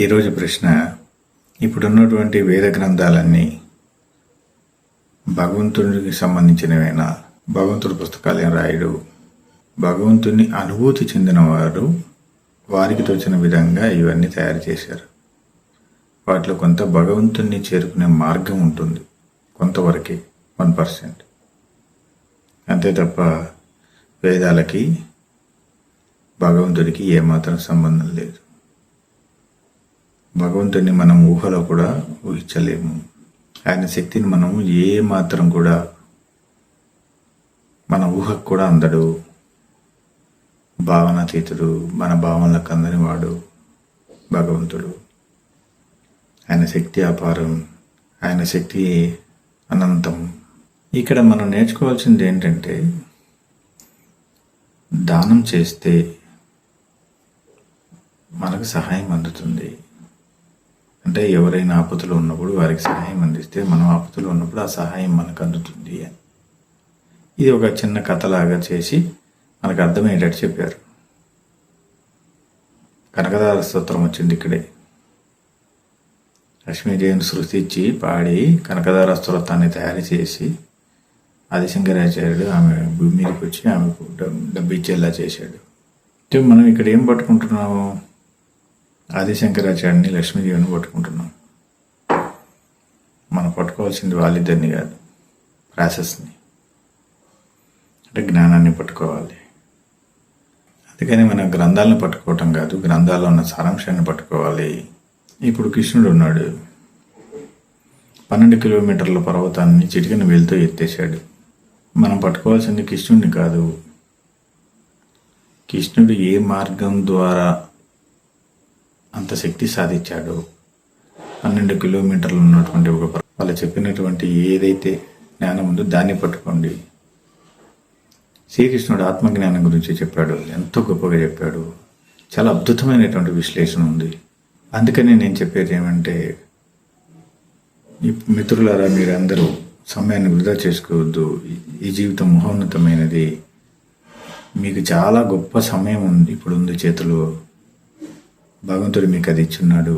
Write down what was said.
ఈరోజు ప్రశ్న ఇప్పుడున్నటువంటి వేద గ్రంథాలన్నీ భగవంతుడికి సంబంధించినవైనా? భగవంతుడి పుస్తకాలు ఏం రాయడు. భగవంతుని అనుభూతి చెందినవారు వారికి తోచిన విధంగా ఇవన్నీ తయారు చేశారు. వాటిలో కొంత భగవంతుణ్ణి చేరుకునే మార్గం ఉంటుంది కొంతవరకే వన్ పర్సెంట్. అంతే తప్ప వేదాలకి భగవంతుడికి ఏమాత్రం సంబంధం లేదు. భగవంతుని మనం ఊహలో కూడా ఊహించలేము. ఆయన శక్తిని మనం ఏ మాత్రం కూడా మన ఊహకు కూడా అందడు. భావనాతీతుడు మన భావనలకు అందని వాడు భగవంతుడు. ఆయన శక్తి అపారం ఆయన శక్తి అనంతం. ఇక్కడ మనం నేర్చుకోవాల్సింది ఏంటంటే దానం చేస్తే మనకు సహాయం అందుతుంది. అంటే ఎవరైనా ఆపతులు ఉన్నప్పుడు వారికి సహాయం అందిస్తే మనం ఆపదలో ఉన్నప్పుడు ఆ సహాయం మనకు అందుతుంది అని. ఇది ఒక చిన్న కథలాగా చేసి మనకు అర్థమయ్యేటట్టు చెప్పారు. కనకదార స్తోత్రం వచ్చింది ఇక్కడే. లక్ష్మీదేవిని సృష్టించి పాడి కనకదార స్తోత్రాన్ని తయారు చేసి ఆదిశంకరాచార్యుడు ఆమె భూమి మీదకి వచ్చి ఆమెకు డబ్బు డబ్బు ఇచ్చేలా చేశాడు. మనం ఇక్కడ ఏం పట్టుకుంటున్నాము? ఆదిశంకరాచార్యుని లక్ష్మీదేవిని పట్టుకుంటున్నాం. మనం పట్టుకోవాల్సింది వాళ్ళిద్దరిని కాదు ప్రాసెస్ని అంటే జ్ఞానాన్ని పట్టుకోవాలి. అందుకని మన గ్రంథాలను పట్టుకోవటం కాదు గ్రంథాల్లో ఉన్న సారాంశాన్ని పట్టుకోవాలి. ఇప్పుడు కృష్ణుడు ఉన్నాడు. పన్నెండు కిలోమీటర్ల పర్వతాన్ని చిటికిన వేలుతో ఎత్తేసాడు మనం పట్టుకోవాల్సింది కృష్ణుడిని కాదు. కృష్ణుడు ఏ మార్గం ద్వారా శక్తి సాధించాడు. పన్నెండు కిలోమీటర్లు ఉన్నటువంటి ఒక వాళ్ళు చెప్పినటువంటి ఏదైతే జ్ఞానం ఉందో దాన్ని పట్టుకోండి. శ్రీకృష్ణుడు ఆత్మజ్ఞానం గురించి చెప్పాడు. ఎంతో గొప్పగా చెప్పాడు. చాలా అద్భుతమైనటువంటి విశ్లేషణ ఉంది. అందుకనే నేను చెప్పేది ఏమంటే ఈ మిత్రులారా మీరందరూ సమయాన్ని వృధా చేసుకోవద్దు. ఈ- ఈ జీవితం మహోన్నతమైనది. మీకు చాలా గొప్ప సమయం ఉంది. ఇప్పుడు ఉంది చేతిలో. భగవంతుడు మీకు అది ఇచ్చున్నాడు